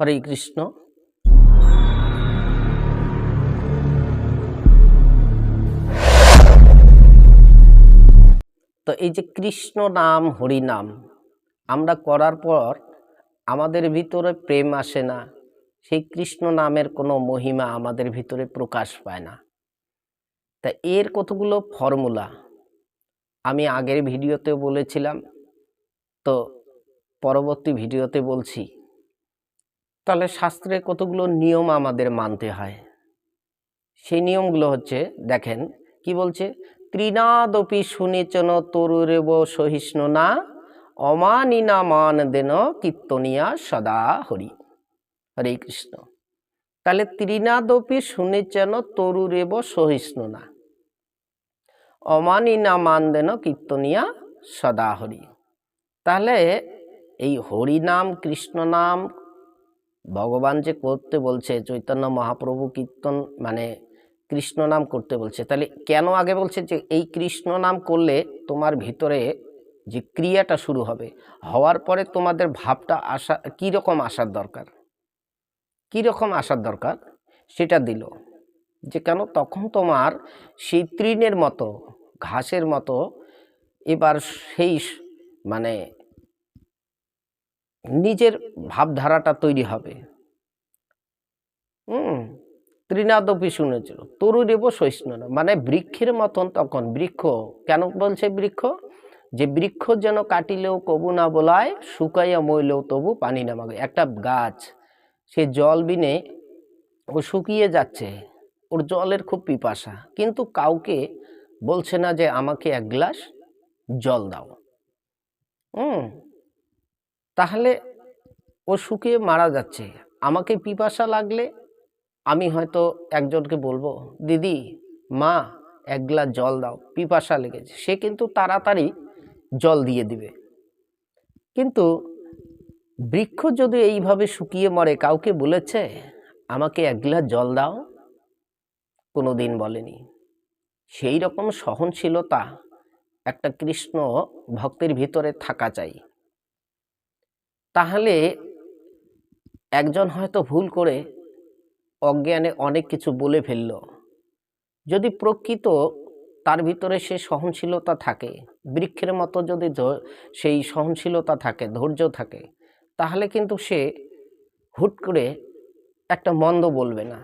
হরে কৃষ্ণ। তো এই যে কৃষ্ণ নাম, হরি নাম, আমরা করার পর আমাদের ভিতরে প্রেম আসে না, সেই কৃষ্ণ নামের কোনো মহিমা আমাদের ভিতরে প্রকাশ পায় না। তা এর কতগুলো ফর্মুলা? আমি আগের ভিডিওতে বলেছিলাম, তো পরবর্তী ভিডিওতে বলছি। তাহলে শাস্ত্রে কতগুলো নিয়ম আমাদের মানতে হয়? সেই নিয়মগুলো হচ্ছে, দেখেন, কি বলছে? ত্রিনাদপি শুনিচন তরুরেব সহিষ্ণু না অমানিনা মান দেন কীর্তনিয়া সদা হরি। হরে কৃষ্ণ। তাহলে ত্রিনাদপি শুনিচন তরুরেব সহিষ্ণু না অমানিনা মান দেন কীর্তনিয়া সদা হরি। তাহলে এই হরি নাম, কৃষ্ণ নাম ভগবান যে করতে বলছে, চৈতন্য মহাপ্রভু কীর্তন মানে কৃষ্ণ নাম করতে বলছে, তাহলে কেন আগে বলছে যে এই কৃষ্ণ নাম করলে তোমার ভিতরে যে ক্রিয়াটা শুরু হবে, হওয়ার পরে তোমাদের ভাবটা আসা, কীরকম আসার দরকার? কীরকম আসার দরকার? সেটা দিল। যে কেন? তখন তোমার সেই তৃণের মতো, ঘাসের মতো, এবার সেই মানে নিজের ভাবধারাটা তৈরি হবে। হুম, ত্রিনাদপি শুনেছিল। তরুরেব সহিষ্ণু না মানে বৃক্ষের মতন তখন। বৃক্ষ, কেন বলছে বৃক্ষ? যে বৃক্ষ যেন কাটিলেও কবু না বলায়, শুকাইয়া মইলেও তবু পানি না মাগে। একটা গাছ, সে জল বিনে ও শুকিয়ে যাচ্ছে। ওর জলের খুব পিপাসা। কিন্তু কাউকে বলছে না যে, আমাকে এক গ্লাস জল দাও। হুম তাহলে ও শুকিয়ে মারা যাচ্ছে। আমাকে পিপাসা লাগলে আমি হয়তো একজনকে বলব, দিদি, মা, এক গ্লাস জল দাও, পিপাসা লেগেছে। সে কিন্তু তাড়াতাড়ি জল দিয়ে দিবে। কিন্তু বৃক্ষ যদি এইভাবে শুকিয়ে মরে, কাউকে বলেছে, আমাকে এক গ্লাস জল দাও? কোনো দিন বলেনি। সেই রকম সহনশীলতা একটা কৃষ্ণ ভক্তের ভিতরে থাকা চাই। তাহলে একজন হয়তো ভুল করে অজ্ঞানে অনেক কিছু বলে ফেলল। যদি প্রকৃত তার ভিতরে সে সহনশীলতা থাকে, বৃক্ষের মতো যদি সেই সহনশীলতা থাকে, ধৈর্য থাকে, তাহলে কিন্তু সে হুট করে একটা মন্দ বলবে না।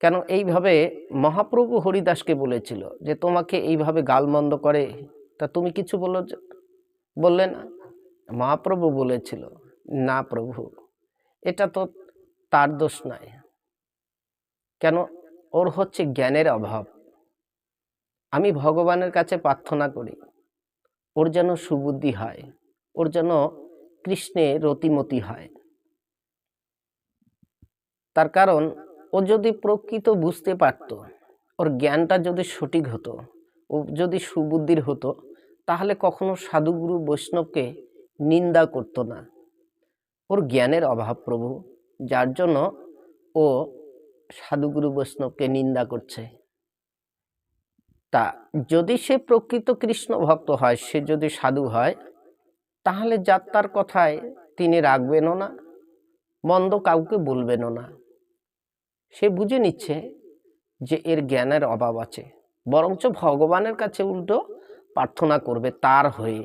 কেন এইভাবে মহাপ্রভু হরিদাসকে বলেছিল যে তোমাকে এইভাবে গালমন্দ করে, তা তুমি কিছু বলো বললে না? মহাপ্রভু বলেছিল, না প্রভু, এটা তো তার দোষ নয় কেন? ওর হচ্ছে জ্ঞানের অভাব। আমি ভগবানের কাছে প্রার্থনা করি, ওর যেন সুবুদ্ধি হয়, ওর যেন কৃষ্ণে রতিমতি হয়। তার কারণ, ও যদি প্রকৃত বুঝতে পারত, ওর জ্ঞানটা যদি সঠিক হতো, ও যদি সুবুদ্ধির হতো, তাহলে কখনো সাধুগুরু বৈষ্ণবকে নিন্দা করতো না। ওর জ্ঞানের অভাব প্রভু, যার জন্য ও সাধুগুরু বৈষ্ণবকে নিন্দা করছে। তা যদি সে প্রকৃত কৃষ্ণ ভক্ত হয়, সে যদি সাধু হয়, তাহলে যাত্রার কথায় তিনি রাখবেনও না, মন্দ কাউকে বলবেনও না। সে বুঝে নিচ্ছে যে এর জ্ঞানের অভাব আছে, বরঞ্চ ভগবানের কাছে উল্টো প্রার্থনা করবে তার হয়ে।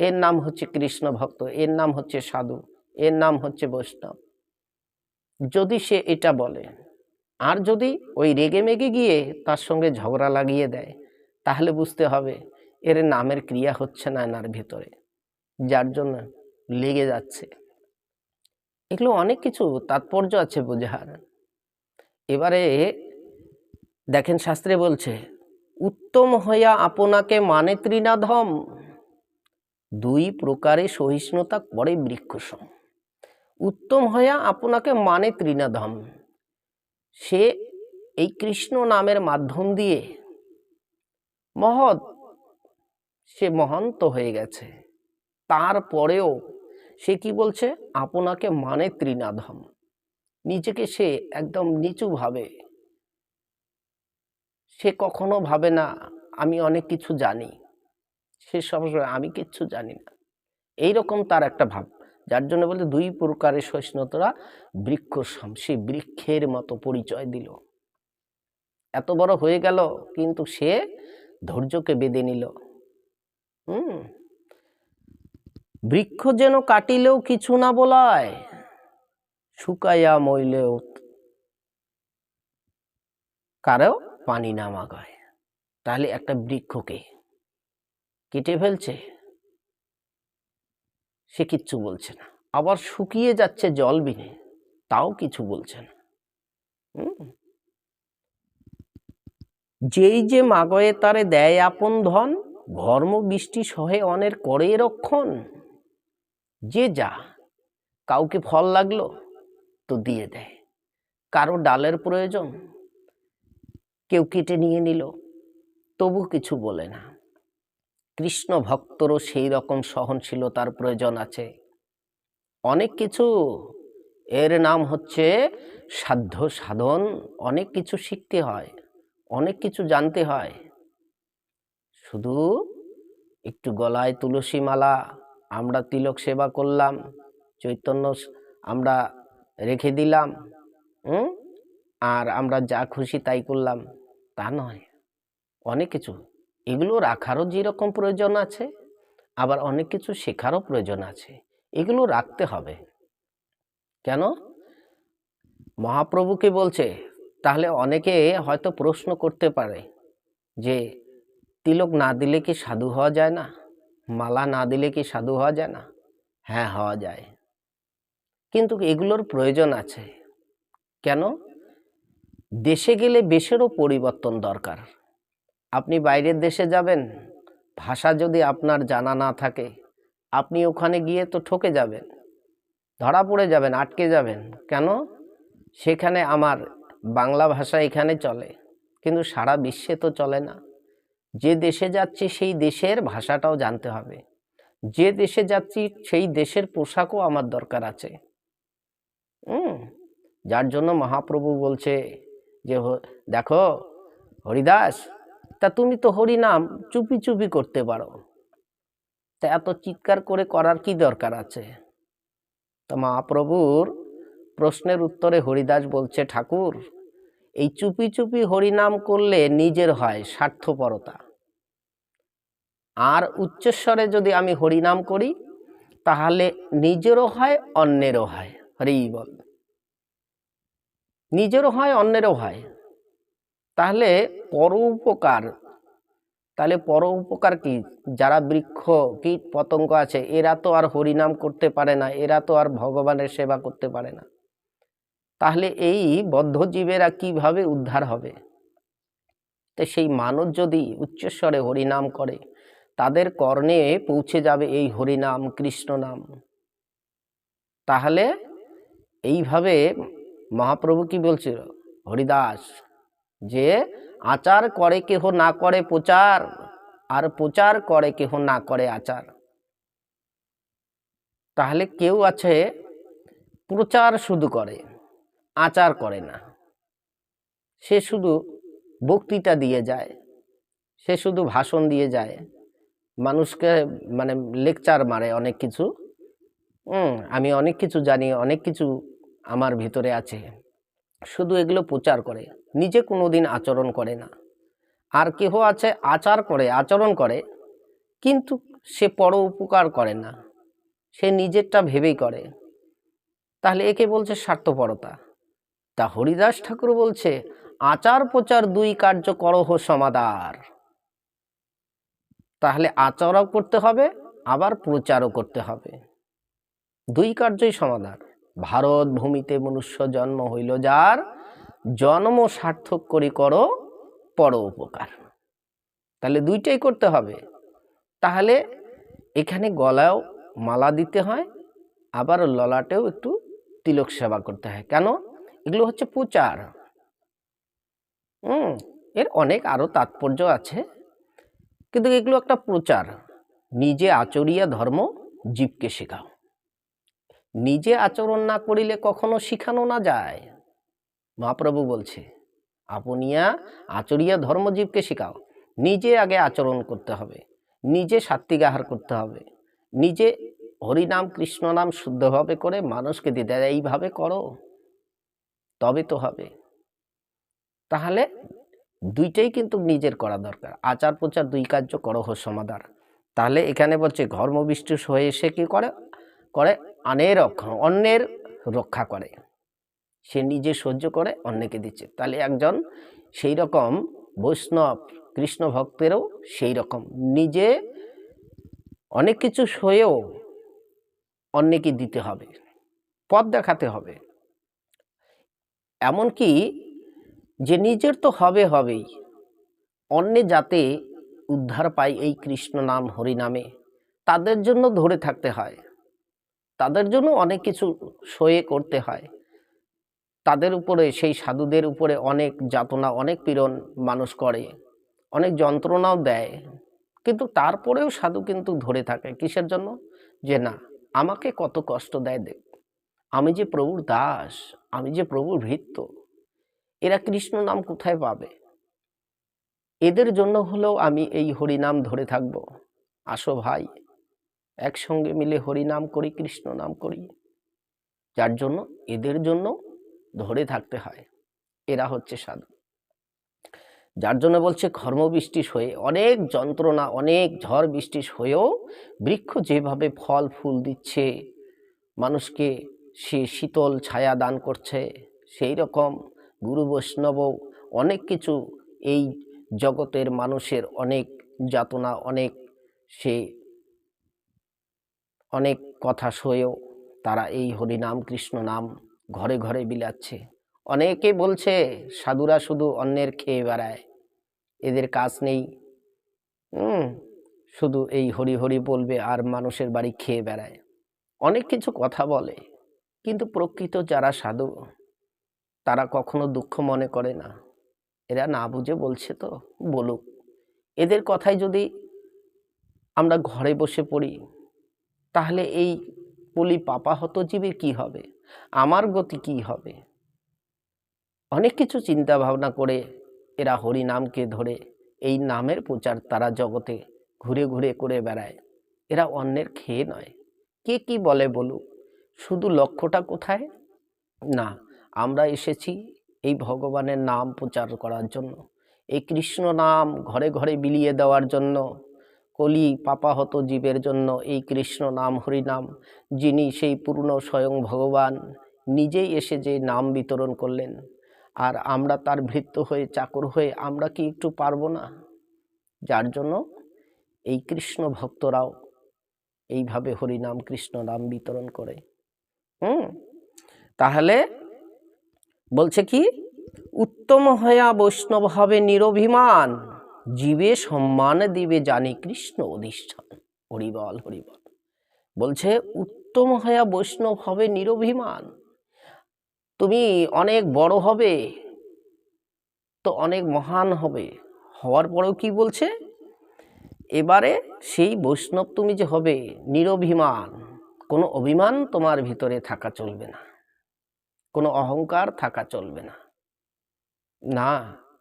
এর নাম হচ্ছে কৃষ্ণ ভক্ত, এর নাম হচ্ছে সাধু, এর নাম হচ্ছে বৈষ্ণব। যদি সে এটা বলে, আর যদি ওই রেগে মেগে গিয়ে তার সঙ্গে ঝগড়া লাগিয়ে দেয়, তাহলে বুঝতে হবে এর নামের ক্রিয়া হচ্ছে না এনার ভেতরে, যার জন্য লেগে যাচ্ছে। এগুলো অনেক কিছু তাৎপর্য আছে বোঝার। এবারে দেখেন শাস্ত্রে বলছে, উত্তম হইয়া আপনাকে মানে ত্রিনাধম দুই প্রকারে সহিষ্ণুতা করে বৃক্ষসম। উত্তম হইয়া আপনাকে মানে ত্রিনাধম সে এই কৃষ্ণ নামের মাধ্যম দিয়ে মহৎ, সে মহান্ত হয়ে গেছে। তারপরেও সে কি বলছে? আপনাকে মানে ত্রিনাধম নিজেকে সে একদম নিচু ভাবে। সে কখনো ভাবে না, আমি অনেক কিছু জানি। সে সবসময় আমি কিচ্ছু জানি না। এই রকম তার একটা ভাব, যার জন্য বলতে দুই প্রকারের সহিষ্ণুতা বৃক্ষ সে বৃক্ষের মতো পরিচয় দিল। এত বড় হয়ে গেল, কিন্তু সে ধৈর্যকে বেঁধে নিল। হুম? বৃক্ষ যেন কাটিলেও কিছু না বলায়, শুকাইয়া মইলেও কারও পানি না মাগায়। তাহলে একটা বৃক্ষকে কেটে ফেলছে? সে কিচ্ছু বলছে না। আবার শুকিয়ে যাচ্ছে জল বিনে, তাও কিছু বলছে না। যেই যে মাগয়ে তারে দেয় আপন ধন, ঘর্ম বৃষ্টি সহে অনের করে রক্ষণ। যে যা, কাউকে ফল লাগল তো দিয়ে দেয়। কারও ডালের প্রয়োজন, কেউ কেটে নিয়ে নিল, তবু কিছু বলে না। কৃষ্ণ ভক্তরও সেই রকম সহনশীলতার প্রয়োজন আছে। অনেক কিছু, এর নাম হচ্ছে সাধ্য সাধন, অনেক কিছু শিখতে হয়, অনেক কিছু জানতে হয়। শুধু একটু গলায় তুলসী মালা আমরা তিলক সেবা করলাম, চৈতন্য আমরা রেখে দিলাম আর আমরা যা খুশি তাই করলাম, তা নয়, অনেক কিছু। এগুলো রাখারও যেরকম প্রয়োজন আছে, আবার অনেক কিছু শেখারও প্রয়োজন আছে। এগুলো রাখতে হবে। কেন? মহাপ্রভুকে বলছে? তাহলে অনেকে হয়তো প্রশ্ন করতে পারে যে, তিলক না দিলে কি সাধু হওয়া যায় না? মালা না দিলে কি সাধু হওয়া যায় না? হ্যাঁ হওয়া যায়। কিন্তু এগুলোর প্রয়োজন আছে। কেন? দেশে গেলে বেশেরও পরিবর্তন দরকার। আপনি বাইরের দেশে যাবেন, ভাষা যদি আপনার জানা না থাকে, আপনি ওখানে গিয়ে তো ঠকে যাবেন, ধরা পড়ে যাবেন, আটকে যাবেন। কেন? সেখানে আমার বাংলা ভাষা এখানে চলে, কিন্তু সারা বিশ্বে তো চলে না। যে দেশে যাচ্ছি সেই দেশের ভাষাটাও জানতে হবে। যে দেশে যাচ্ছি সেই দেশের পোশাকও আমার দরকার আছে। হুম, যার জন্য মহাপ্রভু বলছে যে দেখো, হরিদাস তা তুমি তো হরিনাম চুপি চুপি করতে পারো। তা এত চিৎকার করে করার কি দরকার আছে? তা মহাপ্রভুর প্রশ্নের উত্তরে হরিদাস বলছে, ঠাকুর, এই চুপি চুপি হরিনাম করলে নিজের হয় স্বার্থপরতা। আর উচ্চস্বরে যদি আমি হরিনাম করি, তাহলে নিজেরও হয়, অন্যেরও হয়। হরি বল, নিজেরও হয়, অন্যেরও হয়। তাহলে পর উপকার, তাহলে পর উপকার কি? যারা বৃক্ষ কীট পতঙ্গ আছে, এরা তো আর হরিনাম করতে পারে না, এরা তো আর ভগবানের সেবা করতে পারে না। তাহলে এই বদ্ধজীবেরা কীভাবে উদ্ধার হবে? তো সেই মানব যদি উচ্চস্বরে হরিনাম করে, তাদের কর্ণে পৌঁছে যাবে এই হরিনাম, কৃষ্ণ নাম। তাহলে এইভাবে মহাপ্রভু কি বলছিল? হরিদাস যে আচার করে কেহ না করে প্রচার, আর প্রচার করে কেহ না করে আচার। তাহলে কেউ আছে, প্রচার শুধু করে, আচার করে না। সে শুধু বক্তৃতা দিয়ে যায়, সে শুধু ভাষণ দিয়ে যায়। মানুষকে মানে লেকচার মারে অনেক কিছু। আমি অনেক কিছু জানি, অনেক কিছু আমার ভিতরে আছে। শুধু এগুলো প্রচার করে। নিজে কোনো দিন আচরণ করে না। আর কেহ আছে আচার করে, আচরণ করে, কিন্তু সে পর উপকার করে না। সে নিজেরটা ভেবেই করে। তাহলে একে বলছে স্বার্থপরতা। তা হরিদাস ঠাকুর বলছে, আচার প্রচার দুই কার্য করহ সমাদার। তাহলে আচারও করতে হবে, আবার প্রচারও করতে হবে। দুই কার্যই সমাধান ভারত ভূমিতে মনুষ্য জন্ম হইল যার জন্ম সার্থক করি করো, পর উপকার। তাহলে দুইটাই করতে হবে। তাহলে এখানে গলায়ও মালা দিতে হয়, আবার ললাটেও একটু তিলক সেবা করতে হয়। কেন? এগুলো হচ্ছে প্রচার। হুম, এর অনেক আরও তাৎপর্য আছে। কিন্তু এগুলো একটা প্রচার। নিজে আচরিয়া ধর্ম জীবকে শেখাও। নিজে আচরণ না করিলে কখনো শিখানো না যায়। মহাপ্রভু বলছে আপনিয়া আচরিয়া ধর্মজীবকে শেখাও। নিজে আগে আচরণ করতে হবে। নিজে সাত্বিক আহার করতে হবে। নিজে হরিনাম কৃষ্ণ নাম শুদ্ধভাবে করে মানুষকে দিতে। এইভাবে করো। তবে তো হবে। তাহলে দুইটাই কিন্তু নিজের করা দরকার। আচার প্রচার দুই কার্য করহ সমাদার। তাহলে এখানে বলছে ঘর্মবিষ্টুষ হয়ে এসে কি করে? করে আনের অন্যের রক্ষা করে। সে নিজে সহ্য করে, অন্যকে দিচ্ছে। তাহলে একজন সেই রকম বৈষ্ণব কৃষ্ণ ভক্তেরও সেই রকম নিজে অনেক কিছু সয়েও অন্যকে দিতে হবে, পথ দেখাতে হবে। এমনকি যে নিজের তো হবে হবেই, অন্যে যাতে উদ্ধার পায় এই কৃষ্ণ নাম হরিনামে, তাদের জন্য ধরে থাকতে হয়। তাদের জন্য অনেক কিছু সয়ে করতে হয়। তাদের উপরে, সেই সাধুদের উপরে অনেক যাতনা, অনেক পীড়ন মানুষ করে, অনেক যন্ত্রণাও দেয়। কিন্তু তারপরেও সাধু কিন্তু ধরে থাকে। কিসের জন্য? যে না, আমাকে কত কষ্ট দেয় দেখ। আমি যে প্রভুর দাস, আমি যে প্রভুর ভৃত্য, এরা কৃষ্ণ নাম কোথায় পাবে? এদের জন্য হলেও আমি এই হরিনাম ধরে থাকব। আসো ভাই, একসঙ্গে মিলে হরিনাম করি, কৃষ্ণ নাম করি। যার জন্য? এদের জন্য ধরে থাকতে হয়। এরা হচ্ছে সাধু। যার জন্য বলছে কর্মবৃষ্টিস হয়ে অনেক যন্ত্রণা, অনেক ঝড় বৃষ্টিস হয়েও বৃক্ষ যেভাবে ফল, ফুল দিচ্ছে, মানুষকে সে শীতল ছায়া দান করছে, সেই রকম গুরু বৈষ্ণব অনেক কিছু এই জগতের মানুষের অনেক যাতনা, অনেক সে অনেক কথা সয়েও তারা এই হরিনাম, কৃষ্ণ নাম ঘরে ঘরে বিলাচ্ছে। অনেকে বলছে, সাধুরা শুধু অন্যের খেয়ে বেড়ায়, এদের কাজ নেই। হুম, শুধু এই হরি হরি বলবে আর মানুষের বাড়ি খেয়ে বেড়ায়। অনেক কিছু কথা বলে, কিন্তু প্রকৃত যারা সাধু, তারা কখনো দুঃখ মনে করে না। এরা না বুঝে বলছে তো, বলুক। এদের কথাই যদি আমরা ঘরে বসে পড়ি, তাহলে এই পলি পাপাহত জীবের কি হবে? আমার গতি কি হবে? অনেক কিছু চিন্তা ভাবনা করে এরা হরি নামকে ধরে এই নামের প্রচার তারা জগতে ঘুরে ঘুরে করে বেড়ায়। এরা অন্যের খেয়ে নয়। কে কি বলে বলুক, শুধু লক্ষ্যটা কোথায়? না, আমরা এসেছি এই ভগবানের নাম প্রচার করার জন্য, এই কৃষ্ণ নাম ঘরে ঘরে বিলিয়ে দেওয়ার জন্য। কলি পাপাহত জীবের জন্য এই কৃষ্ণ নাম হরিনাম, যিনি সেই পূর্ণ স্বয়ং ভগবান। নিজেই এসে যে নাম বিতরণ করলেন। আর আমরা তার ভৃত্য হয়ে চাকর হয়ে আমরা কি একটু পারব না? যার জন্য এই কৃষ্ণ ভক্তরাও এইভাবে হরিনাম কৃষ্ণ নাম বিতরণ করে। হুম? তাহলে বলছে কি? উত্তম হয়া বৈষ্ণব হবে নিরভিমান। জীবে সম্মান দিবে জানি কৃষ্ণ অধিষ্ঠান। হরিবল হরিবল। বলছে, উত্তম হয়া বৈষ্ণব হবে নিরভিমান। তুমি অনেক বড় হবে, তো অনেক মহান হবে। হওয়ার পরেও কি বলছে? এবারে সেই বৈষ্ণব তুমি যে হবে নিরভিমান, কোনো অভিমান তোমার ভিতরে থাকা চলবে না, কোনো অহংকার থাকা চলবে না। না,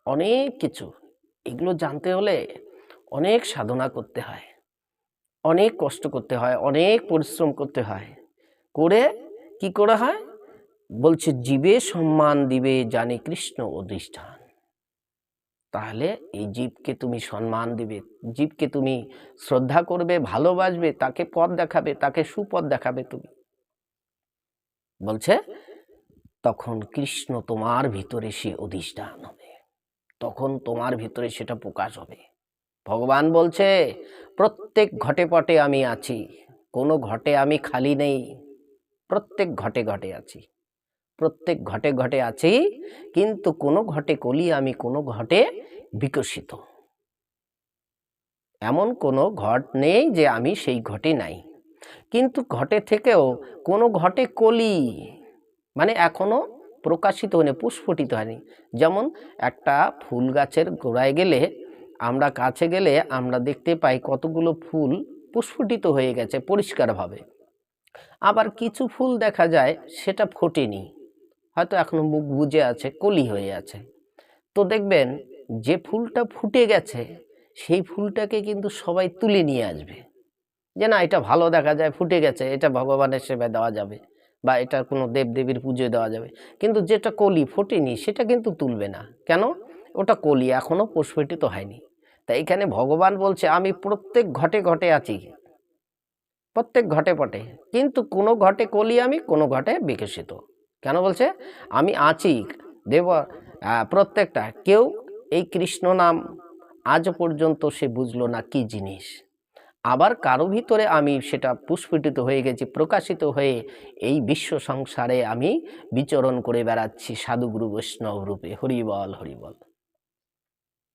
অনেক কিছু। এগুলো জানতে হলে অনেক সাধনা করতে হয়, অনেক কষ্ট করতে হয়, অনেক পরিশ্রম করতে হয়। করে কি করা হয়? বলছে, জীবে সম্মান দিবে জানে কৃষ্ণ অধিষ্ঠান। তাহলে এই জীবকে তুমি সম্মান দিবে, জীবকে তুমি শ্রদ্ধা করবে, ভালোবাসবে, তাকে পথ দেখাবে, তাকে সুপথ দেখাবে তুমি। বলছে, তখন কৃষ্ণ তোমার ভিতরে সে অধিষ্ঠান হবে। তখন তোমার ভিতরে সেটা প্রকাশ হবে। ভগবান বলছে, প্রত্যেক ঘটে পটে আমি আছি, কোনো ঘটে আমি খালি নেই। প্রত্যেক ঘটে ঘটে আছি, প্রত্যেক ঘটে ঘটে আছি, কিন্তু কোনো ঘটে কলি আমি, কোনো ঘটে বিকশিত। এমন কোনো ঘট নেই যে আমি সেই ঘটে নাই। কিন্তু ঘটে থেকেও কোনো ঘটে কলি মানে এখনও প্রকাশিত হয়নি পুষ্পটিত হয়নি। যেমন একটা ফুল গাছের গোড়ায় গেলে, আমরা কাছে গেলে আমরা দেখতে পাই কতগুলো ফুল পুষ্পটিত হয়ে গেছে পরিষ্কারভাবে। আবার কিছু ফুল দেখা যায় সেটা ফোটেনি, হয়তো এখনও মুখ বুজে আছে, কলি হয়ে আছে। তো দেখবেন যে ফুলটা ফুটে গেছে, সেই ফুলটাকে কিন্তু সবাই তুলে নিয়ে আসবে। যে না, এটা ভালো দেখা যায়, ফুটে গেছে, এটা ভগবানের সেবায় দেওয়া যাবে। বা এটা কোনো দেবদেবীর পুজোয় দেওয়া যাবে। কিন্তু যেটা কলি ফোটেনি, সেটা কিন্তু তুলবে না। কেন? ওটা কলি এখনও প্রস্ফুটিত হয়নি। তাই এখানে ভগবান বলছে, আমি প্রত্যেক ঘটে ঘটে আছি। প্রত্যেক ঘটে পটে। কিন্তু কোনো ঘটে কলি আমি, কোনো ঘটে বিকশিত। কেন বলছে? আমি আছি। দেব প্রত্যেকটা। কেউ এই কৃষ্ণ নাম আজ পর্যন্ত সে বুঝলো না কি জিনিস? আবার কারও ভিতরে আমি সেটা পুষ্পিটিত হয়ে গেছি, প্রকাশিত হয়ে এই বিশ্ব সংসারে আমি বিচরণ করে বেড়াচ্ছি সাধুগুরু বৈষ্ণব রূপে। হরিবল হরিবল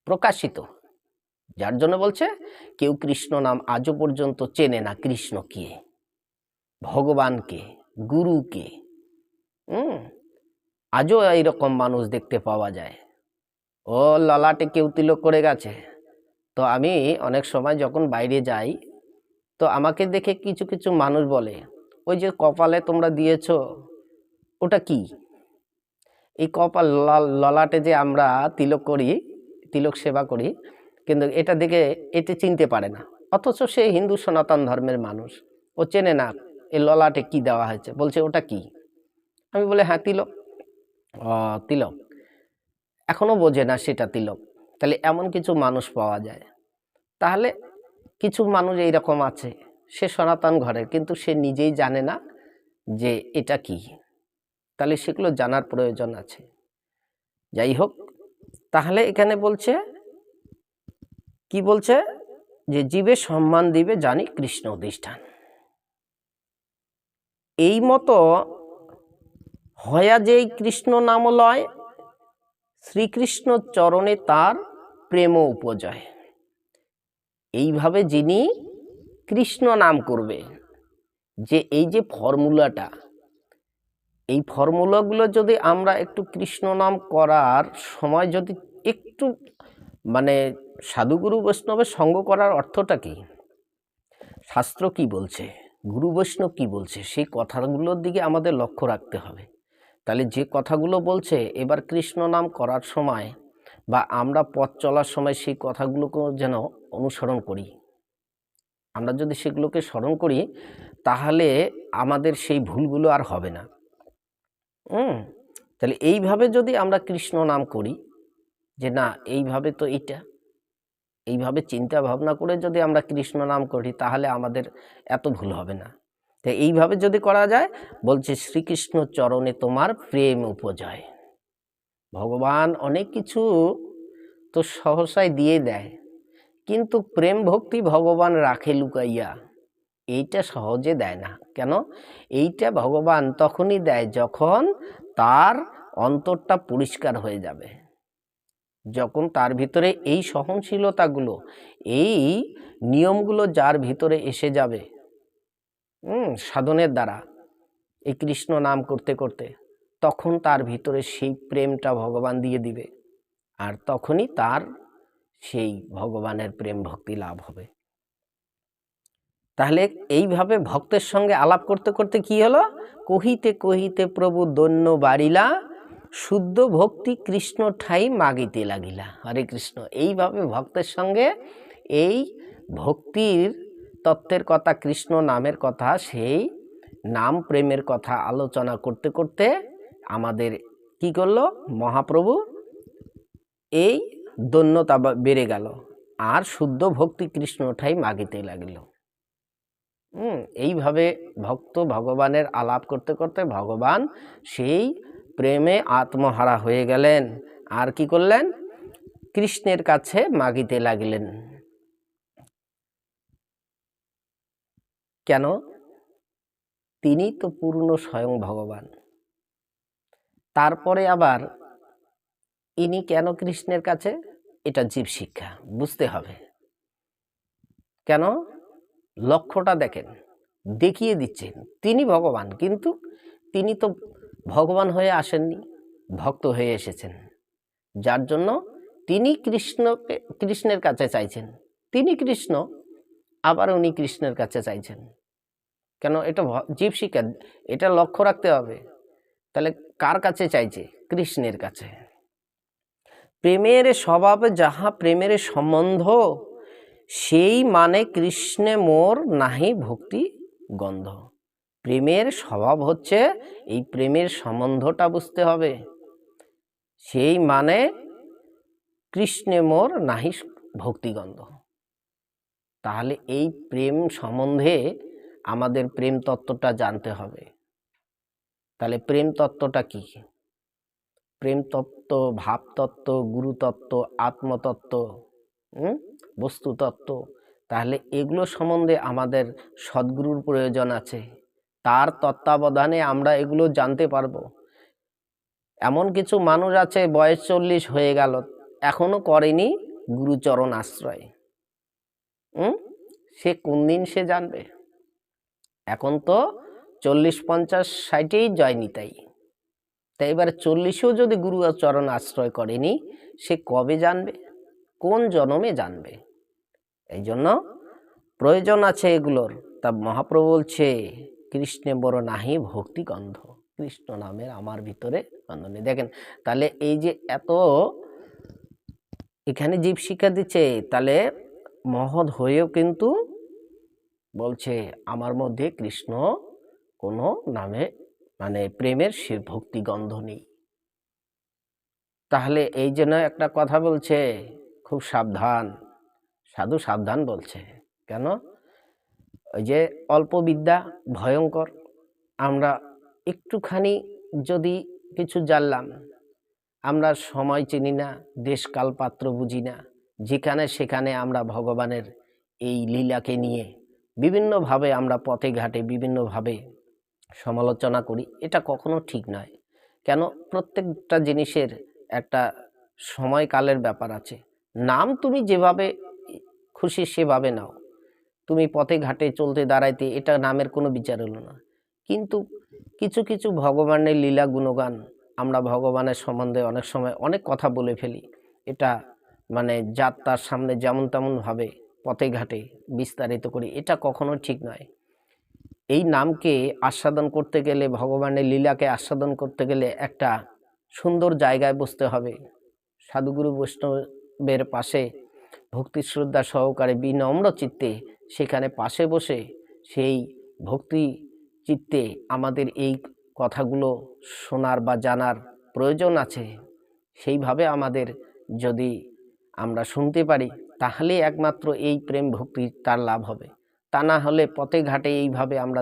প্রকাশিত। যার জন্য বলছে, কেউ কৃষ্ণ নাম আজও পর্যন্ত চেনে না কৃষ্ণ কে? ভগবানকে গুরুকে হুম? আজও এইরকম মানুষ দেখতে পাওয়া যায়। ও লালাটে কেউ তিলক করে গেছে। তো আমি অনেক সময় যখন বাইরে যাই, তো আমাকে দেখে কিছু কিছু মানুষ বলে, ওই যে কপালে তোমরা দিয়েছ, ওটা কি? এই কপাল ললাটে যে আমরা তিলক করি, তিলক সেবা করি, কিন্তু এটা দেখে এটি চিনতে পারে না। অথচ সে হিন্দু সনাতন ধর্মের মানুষ। ও চেনে না এই ললাটে কি দেওয়া হয়েছে, বলছে, ওটা কি? আমি বলে হ্যাঁ তিলক। তিলক? এখনও বোঝে না সেটা তিলক। তাহলে এমন কিছু মানুষ পাওয়া যায়। তাহলে কিছু মানুষ এইরকম আছে, সে সনাতন ঘরের, কিন্তু সে নিজেই জানে না যে এটা কি। তাহলে সেগুলো জানার প্রয়োজন আছে। যাই হোক, তাহলে এখানে বলছে, কি বলছে? যে জীবে সম্মান দিবে জানি কৃষ্ণ অধিষ্ঠান। এই মতো হয়া যেই কৃষ্ণ নাম লয় শ্রীকৃষ্ণ চরণে তার প্রেম উপজয়। এইভাবে যিনি কৃষ্ণ নাম করবে, যে এই যে ফর্মুলাটা, এই ফর্মুলাগুলো যদি আমরা একটু কৃষ্ণ নাম করার সময় যদি একটু মানে সাধুগুরু বৈষ্ণবের সঙ্গ করার অর্থটা কি? শাস্ত্র কি বলছে? গুরু বৈষ্ণব কি বলছে? সেই কথাগুলোর দিকে আমাদের লক্ষ্য রাখতে হবে। তাহলে যে কথাগুলো বলছে, এবার কৃষ্ণ নাম করার সময় বা আমরা পথ চলার সময় সেই কথাগুলোকে যেন অনুসরণ করি। আমরা যদি সেগুলোকে স্মরণ করি, তাহলে আমাদের সেই ভুলগুলো আর হবে না। হুম? তাহলে এইভাবে যদি আমরা কৃষ্ণ নাম করি, যে না, এইভাবে তো এইটা। এইভাবে চিন্তা ভাবনা করে যদি আমরা কৃষ্ণ নাম করি, তাহলে আমাদের এত ভুল হবে না। তো এইভাবে যদি করা যায়, বলছে শ্রীকৃষ্ণ চরণে তোমার প্রেম উপজয়। ভগবান অনেক কিছু তো সহসায় দিয়ে দেয়, কিন্তু প্রেম ভক্তি ভগবান রাখে লুকাইয়া। এইটা সহজে দেয় না। কেন? এইটা ভগবান তখনই দেয় যখন তার অন্তরটা পরিষ্কার হয়ে যাবে। যখন তার ভিতরে এই সহনশীলতাগুলো, এই নিয়মগুলো যার ভিতরে এসে যাবে সাধনের দ্বারা। এই কৃষ্ণ নাম করতে করতে তখন তার ভিতরে সেই প্রেমটা ভগবান দিয়ে দিবে আর তখনই তার সেই ভগবানের প্রেম ভক্তি লাভ হবে। তাহলে এইভাবে ভক্তের সঙ্গে আলাপ করতে করতে কি হলো? কহিতে কহিতে প্রভু দৈন্য বাড়িলা, শুদ্ধ ভক্তি কৃষ্ণ ঠাই মাগিতে লাগিলা। হরে কৃষ্ণ। এইভাবে ভক্তের সঙ্গে এই ভক্তির তত্ত্বের কথা, কৃষ্ণ নামের কথা, সেই নাম প্রেমের কথা আলোচনা করতে করতে আমাদের কি করল? মহাপ্রভু এই দন্যতা বেড়ে গেল। আর শুদ্ধ ভক্তি কৃষ্ণ ঠাই মাগিতে লাগিল। হুম, এইভাবে ভক্ত ভগবানের আলাপ করতে করতে ভগবান সেই প্রেমে আত্মহারা হয়ে গেলেন। আর কি করলেন? কৃষ্ণের কাছে মাগিতে লাগিলেন। কেন? তিনি তো পূর্ণ স্বয়ং ভগবান। তারপরে আবার ইনি কেন কৃষ্ণের কাছে? এটা জীব শিক্ষা, বুঝতে হবে। কেন? লক্ষ্যটা দেখেন, দেখিয়ে দিচ্ছেন, তিনি ভগবান, কিন্তু তিনি তো ভগবান হয়ে আসেননি, ভক্ত হয়ে এসেছেন। যার জন্য তিনি কৃষ্ণকে, কৃষ্ণের কাছে চাইছেন, তিনি কৃষ্ণ, আবার উনি কৃষ্ণের কাছে চাইছেন। কেন এটা জীব শিক্ষা এটা লক্ষ্য রাখতে হবে। তাহলে কার কাছে চাইছে? কৃষ্ণের কাছে। প্রেমের স্বভাব যাহা প্রেমের সম্বন্ধ, সেই মানে কৃষ্ণে মোর নাহি ভক্তি গন্ধ। প্রেমের স্বভাব হচ্ছে এই প্রেমের সম্বন্ধটা বুঝতে হবে। সেই মানে কৃষ্ণে মোর নাহি ভক্তিগন্ধ তাহলে এই প্রেম সম্বন্ধে আমাদের প্রেম তত্ত্বটা জানতে হবে। তাহলে প্রেম তত্ত্বটা কি? প্রেম তত্ত্ব, ভাব তত্ত্ব গুরুতত্ত্ব আত্মতত্ত্ব? বস্তুতত্ত্ব তাহলে এগুলো সম্বন্ধে আমাদের সদ্গুরুর প্রয়োজন আছে। তার তত্ত্বাবধানে আমরা এগুলো জানতে পারব। এমন কিছু মানুষ আছে, বয়স চল্লিশ হয়ে গেল, এখনও করেনি গুরুচরণ আশ্রয়। সে কোন দিন সে জানবে? এখন তো চল্লিশ পঞ্চাশ ষাটেই জয়নি তাই তাই এবার চল্লিশেও যদি গুরু চরণ আশ্রয় করেনি, সে কবে জানবে? কোন জন্মে জানবে? এই জন্য প্রয়োজন আছে এগুলোর। তা মহাপ্রভু বলছে, কৃষ্ণে বড় নাহি ভক্তি গন্ধ। কৃষ্ণ নামের আমার ভিতরে গন্ধ নেই। দেখেন, তাহলে এই যে এত এখানে জীব শিক্ষা দিচ্ছে, তাহলে মহৎ হয়েও কিন্তু বলছে, আমার মধ্যে কৃষ্ণ কোনো নামে মানে প্রেমের সে ভক্তি গন্ধ নেই। তাহলে এই জন্য একটা কথা বলছে, খুব সাবধান। সাধু সাবধান বলছে। কেন? ওই যে অল্প বিদ্যা ভয়ঙ্কর। আমরা একটুখানি যদি কিছু জানলাম, আমরা সময় চিনি না দেশকাল পাত্র বুঝি না, যেখানে সেখানে আমরা ভগবানের এই লীলাকে নিয়ে বিভিন্নভাবে আমরা পথে ঘাটে বিভিন্নভাবে সমালোচনা করি, এটা কখনো ঠিক নয়। কেন? প্রত্যেকটা জিনিসের একটা সময়কালের ব্যাপার আছে। নাম তুমি যেভাবে খুশি সেভাবে নাও। তুমি পথে ঘাটে চলতে দাঁড়াইতে এটা নামের কোনো বিচার হলো না। কিন্তু কিছু কিছু ভগবানের লীলা গুণগান আমরা ভগবানের সম্বন্ধে অনেক সময় অনেক কথা বলে ফেলি। এটা মানে যার তার সামনে যেমন তেমনভাবে পথে ঘাটে বিস্তারিত করি। এটা কখনো ঠিক নয়। এই নামকে আস্বাদন করতে গেলে, ভগবানের লীলাকে আস্বাদন করতে গেলে একটা সুন্দর জায়গায় বসতে হবে। সাধুগুরু বৈষ্ণবের পাশে ভক্তি শ্রদ্ধা সহকারে বিনম্র চিত্তে সেখানে পাশে বসে সেই ভক্তি চিত্তে আমাদের এই কথাগুলো শোনার বা জানার প্রয়োজন আছে। সেইভাবে আমাদের যদি আমরা শুনতে পারি তাহলে একমাত্র এই প্রেম ভক্তি তার লাভ হবে। তা না হলে পথে ঘাটে এইভাবে আমরা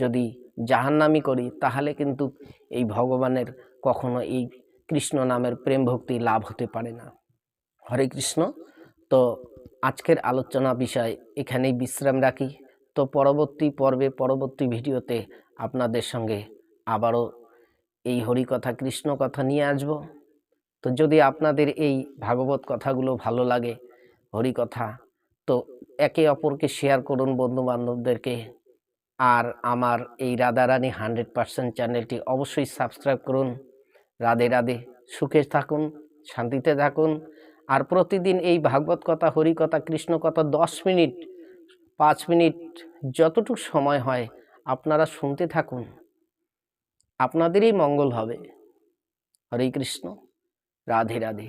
যদি জাহান্নামি করি, তাহলে কিন্তু এই ভগবানের কখনো এই কৃষ্ণ নামের প্রেম ভক্তি লাভ হতে পারে না। হরে কৃষ্ণ। তো আজকের আলোচনা বিষয় এখানেই বিশ্রাম রাখি। তো পরবর্তী পর্বে, পরবর্তী ভিডিওতে আপনাদের সঙ্গে আবারও এই হরিকথা কৃষ্ণ কথা নিয়ে আসব। তো যদি আপনাদের এই ভাগবত কথাগুলো ভালো লাগে হরিকথা তো একে অপরকে শেয়ার করুন বন্ধু বান্ধবদেরকে আর আমার এই রাধারানী হান্ড্রেড পার্সেন্ট চ্যানেলটি অবশ্যই সাবস্ক্রাইব করুন। রাধে রাধে, সুখে থাকুন, শান্তিতে থাকুন। আর প্রতিদিন এই ভাগবত কথা হরিকথা কৃষ্ণ কথা দশ মিনিট, পাঁচ মিনিট যতটুকু সময় হয় আপনারা শুনতে থাকুন। আপনাদেরই মঙ্গল হবে। হরে কৃষ্ণ, রাধে রাধে।